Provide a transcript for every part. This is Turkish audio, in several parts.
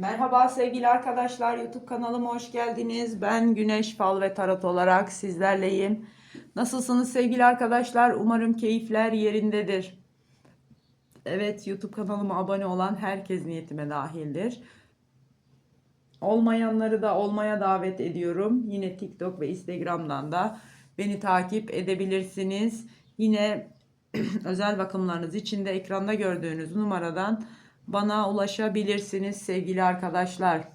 Merhaba sevgili arkadaşlar YouTube kanalıma hoş geldiniz. Ben Güneş Fal ve Tarot olarak sizlerleyim. Nasılsınız sevgili arkadaşlar? Umarım keyifler yerindedir. Evet YouTube kanalıma abone olan herkes niyetime dahildir. Olmayanları da olmaya davet ediyorum. Yine TikTok ve Instagram'dan da beni takip edebilirsiniz. Yine özel bakımlarınız için de ekranda gördüğünüz numaradan bana ulaşabilirsiniz sevgili arkadaşlar.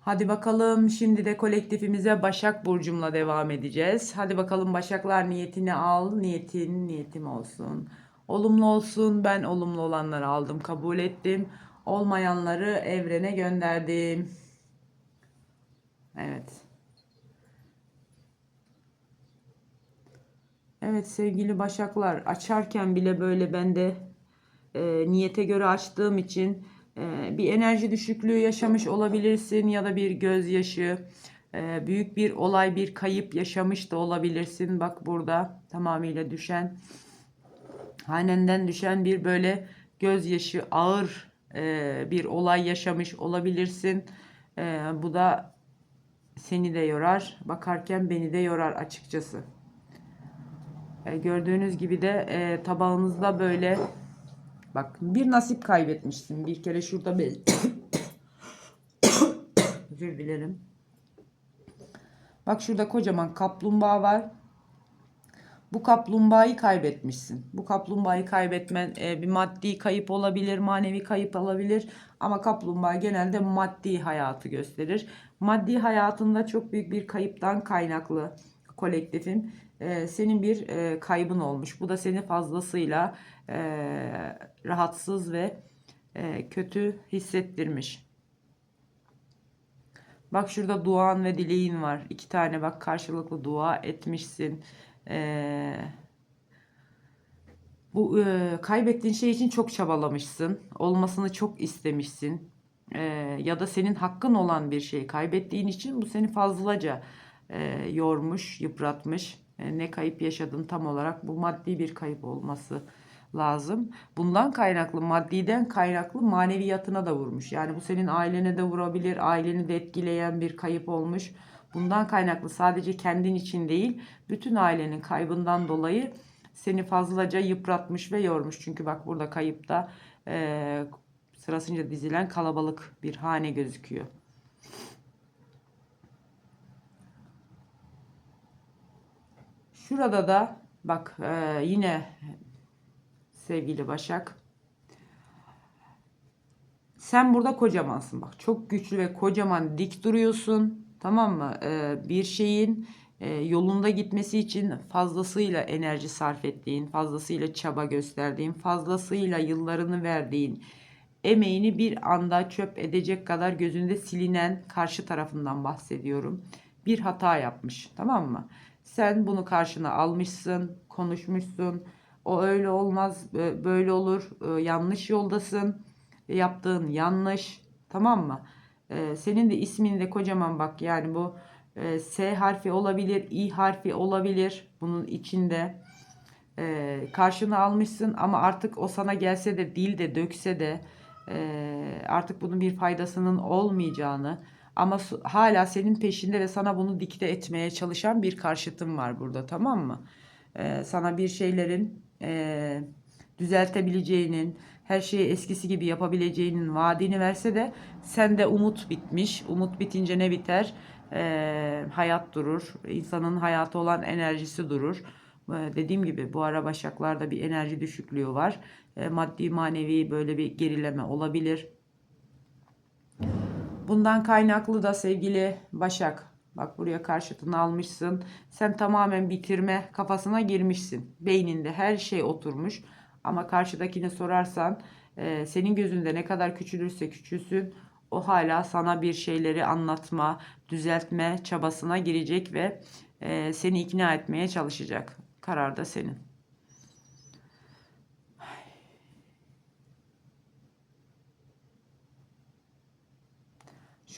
Hadi bakalım şimdi de kolektifimize Başak Burcum'la devam edeceğiz. Hadi bakalım Başaklar niyetini al. Niyetin niyetim olsun. Olumlu olsun. Ben olumlu olanları aldım kabul ettim. Olmayanları evrene gönderdim. Evet. Evet sevgili Başaklar açarken bile böyle ben de e, niyete göre açtığım için e, bir enerji düşüklüğü yaşamış olabilirsin ya da bir gözyaşı, e, büyük bir olay, bir kayıp yaşamış da olabilirsin. Bak burada tamamıyla düşen, hanenden düşen bir böyle gözyaşı, ağır e, bir olay yaşamış olabilirsin. E, bu da seni de yorar, bakarken beni de yorar açıkçası. E, gördüğünüz gibi de e, tabağınızda böyle Bak bir nasip kaybetmişsin. Bir kere şurada bir özür dilerim. Bak şurada kocaman kaplumbağa var. Bu kaplumbağayı kaybetmişsin. Bu kaplumbağayı kaybetmen e, bir maddi kayıp olabilir, manevi kayıp olabilir. Ama kaplumbağa genelde maddi hayatı gösterir. Maddi hayatında çok büyük bir kayıptan kaynaklı kolektifin e, senin bir e, kaybın olmuş. Bu da seni fazlasıyla e, rahatsız ve e, kötü hissettirmiş. Bak şurada duan ve dileğin var. İki tane bak karşılıklı dua etmişsin. E, bu e, kaybettiğin şey için çok çabalamışsın. Olmasını çok istemişsin. E, ya da senin hakkın olan bir şey kaybettiğin için bu seni fazlaca e, yormuş, yıpratmış. E, ne kayıp yaşadın tam olarak bu maddi bir kayıp olması lazım. Bundan kaynaklı, maddiden kaynaklı maneviyatına da vurmuş. Yani bu senin ailene de vurabilir, aileni de etkileyen bir kayıp olmuş. Bundan kaynaklı sadece kendin için değil, bütün ailenin kaybından dolayı seni fazlaca yıpratmış ve yormuş. Çünkü bak burada kayıpta e, sırasınca dizilen kalabalık bir hane gözüküyor. Şurada da bak e, yine sevgili Başak. Sen burada kocamansın bak. Çok güçlü ve kocaman dik duruyorsun. Tamam mı? E, bir şeyin e, yolunda gitmesi için fazlasıyla enerji sarf ettiğin, fazlasıyla çaba gösterdiğin, fazlasıyla yıllarını verdiğin, emeğini bir anda çöp edecek kadar gözünde silinen karşı tarafından bahsediyorum. Bir hata yapmış. Tamam mı? Sen bunu karşına almışsın, konuşmuşsun. O öyle olmaz, böyle olur. Yanlış yoldasın. Yaptığın yanlış. Tamam mı? Senin de ismin de kocaman bak yani bu S harfi olabilir, İ harfi olabilir bunun içinde. Karşına almışsın ama artık o sana gelse de dil de dökse de artık bunun bir faydasının olmayacağını ama hala senin peşinde ve sana bunu dikte etmeye çalışan bir karşıtın var burada tamam mı? Ee, sana bir şeylerin e, düzeltebileceğinin, her şeyi eskisi gibi yapabileceğinin vaadini verse de sende umut bitmiş. Umut bitince ne biter? Ee, hayat durur. İnsanın hayatı olan enerjisi durur. Ee, dediğim gibi bu ara başaklarda bir enerji düşüklüğü var. Ee, maddi manevi böyle bir gerileme olabilir Bundan kaynaklı da sevgili Başak. Bak buraya karşıtını almışsın. Sen tamamen bitirme kafasına girmişsin. Beyninde her şey oturmuş. Ama karşıdakine sorarsan e, senin gözünde ne kadar küçülürse küçülsün o hala sana bir şeyleri anlatma, düzeltme çabasına girecek ve e, seni ikna etmeye çalışacak. Karar da senin.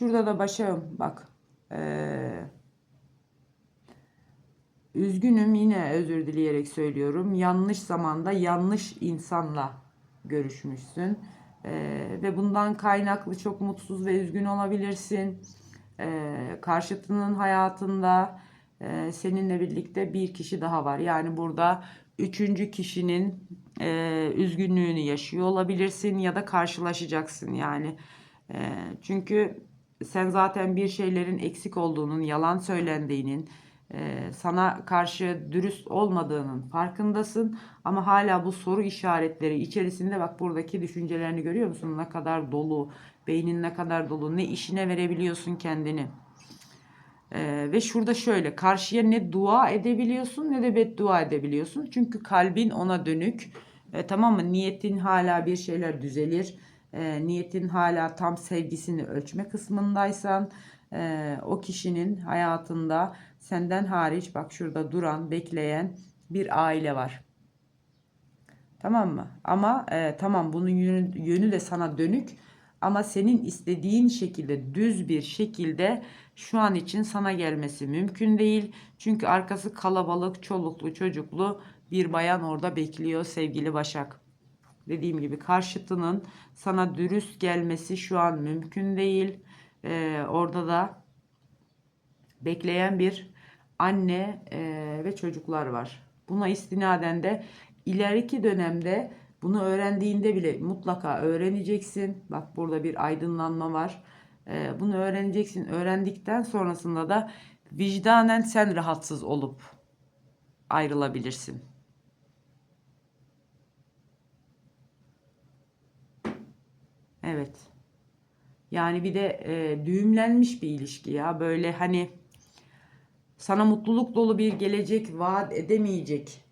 Şurada da başım bak. Ee, üzgünüm yine özür dileyerek söylüyorum. Yanlış zamanda yanlış insanla görüşmüşsün. E, ve bundan kaynaklı çok mutsuz ve üzgün olabilirsin. E, karşıtının hayatında e, seninle birlikte bir kişi daha var. Yani burada üçüncü kişinin e, üzgünlüğünü yaşıyor olabilirsin ya da karşılaşacaksın yani. E, çünkü sen zaten bir şeylerin eksik olduğunun, yalan söylendiğinin, e, sana karşı dürüst olmadığının farkındasın. Ama hala bu soru işaretleri içerisinde bak buradaki düşüncelerini görüyor musun? Ne kadar dolu, beynin ne kadar dolu, ne işine verebiliyorsun kendini. Ee, ve şurada şöyle karşıya ne dua edebiliyorsun ne de beddua edebiliyorsun. Çünkü kalbin ona dönük. E, tamam mı? Niyetin hala bir şeyler düzelir. E, niyetin hala tam sevgisini ölçme kısmındaysan e, o kişinin hayatında senden hariç bak şurada duran, bekleyen bir aile var. Tamam mı? Ama e, tamam bunun yönü, yönü de sana dönük. Ama senin istediğin şekilde düz bir şekilde şu an için sana gelmesi mümkün değil. Çünkü arkası kalabalık, çoluklu, çocuklu bir bayan orada bekliyor sevgili Başak. Dediğim gibi karşıtının sana dürüst gelmesi şu an mümkün değil. Ee, orada da bekleyen bir anne e, ve çocuklar var. Buna istinaden de ileriki dönemde bunu öğrendiğinde bile mutlaka öğreneceksin. Bak burada bir aydınlanma var. Ee, bunu öğreneceksin. Öğrendikten sonrasında da vicdanen sen rahatsız olup ayrılabilirsin. Evet. Yani bir de e, düğümlenmiş bir ilişki ya. Böyle hani sana mutluluk dolu bir gelecek vaat edemeyecek.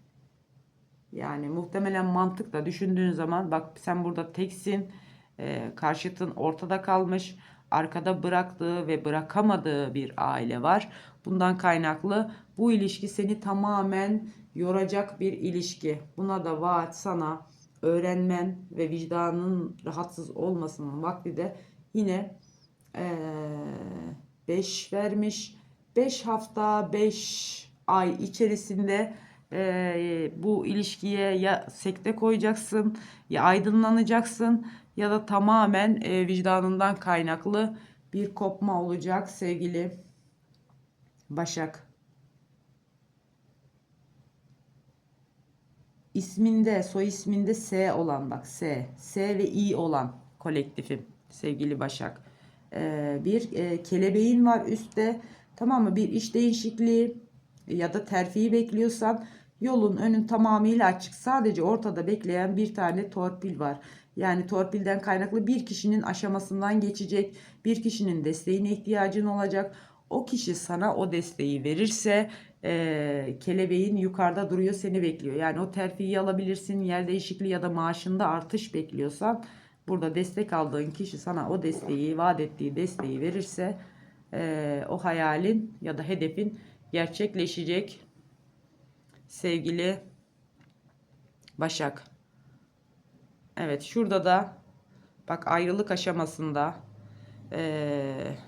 Yani muhtemelen mantıkla düşündüğün zaman bak sen burada teksin. E, karşıtın ortada kalmış. Arkada bıraktığı ve bırakamadığı bir aile var. Bundan kaynaklı bu ilişki seni tamamen yoracak bir ilişki. Buna da vaat sana öğrenmen ve vicdanın rahatsız olmasının vakti de yine 5 vermiş. 5 hafta 5 ay içerisinde e, bu ilişkiye ya sekte koyacaksın ya aydınlanacaksın ya da tamamen e, vicdanından kaynaklı bir kopma olacak sevgili Başak. İsminde, soy isminde S olan bak S, S ve I olan kolektifim sevgili Başak. Ee, bir e, kelebeğin var üstte tamam mı? Bir iş değişikliği ya da terfiyi bekliyorsan yolun önün tamamıyla açık. Sadece ortada bekleyen bir tane torpil var. Yani torpilden kaynaklı bir kişinin aşamasından geçecek. Bir kişinin desteğine ihtiyacın olacak. O kişi sana o desteği verirse e, kelebeğin yukarıda duruyor seni bekliyor. Yani o terfiyi alabilirsin yer değişikliği ya da maaşında artış bekliyorsan burada destek aldığın kişi sana o desteği vaat ettiği desteği verirse e, o hayalin ya da hedefin gerçekleşecek sevgili Başak. Evet şurada da bak ayrılık aşamasında eee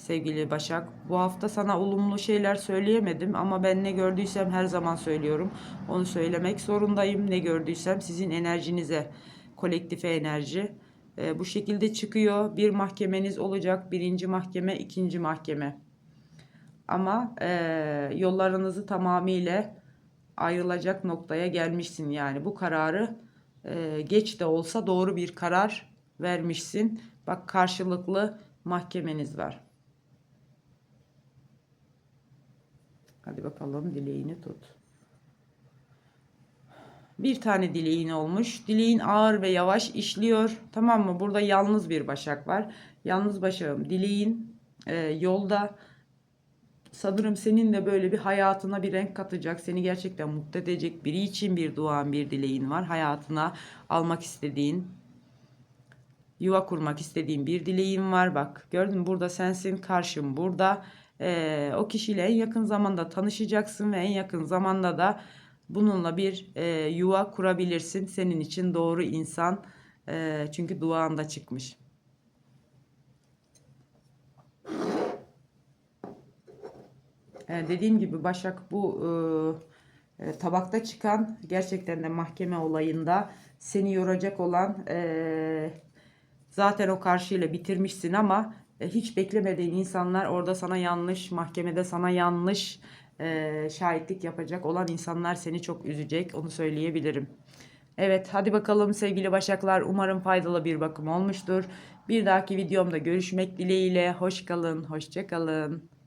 sevgili Başak. Bu hafta sana olumlu şeyler söyleyemedim ama ben ne gördüysem her zaman söylüyorum. Onu söylemek zorundayım. Ne gördüysem sizin enerjinize, kolektife enerji e, bu şekilde çıkıyor. Bir mahkemeniz olacak. Birinci mahkeme, ikinci mahkeme. Ama e, yollarınızı tamamıyla ayrılacak noktaya gelmişsin. Yani bu kararı e, geç de olsa doğru bir karar vermişsin. Bak karşılıklı mahkemeniz var. Hadi bakalım dileğini tut. Bir tane dileğin olmuş. Dileğin ağır ve yavaş işliyor. Tamam mı? Burada yalnız bir başak var. Yalnız başağım. Dileğin e, yolda sanırım senin de böyle bir hayatına bir renk katacak. Seni gerçekten mutlu edecek biri için bir duan, bir dileğin var. Hayatına almak istediğin, yuva kurmak istediğin bir dileğin var. Bak gördün mü? Burada sensin, karşım burada e, o kişiyle en yakın zamanda tanışacaksın ve en yakın zamanda da bununla bir e, yuva kurabilirsin. Senin için doğru insan e, çünkü duanda çıkmış. E, dediğim gibi Başak bu e, tabakta çıkan gerçekten de mahkeme olayında seni yoracak olan e, Zaten o karşıyla bitirmişsin ama hiç beklemediğin insanlar orada sana yanlış, mahkemede sana yanlış e, şahitlik yapacak olan insanlar seni çok üzecek. Onu söyleyebilirim. Evet, hadi bakalım sevgili Başaklar. Umarım faydalı bir bakım olmuştur. Bir dahaki videomda görüşmek dileğiyle. Hoş kalın, hoşça kalın.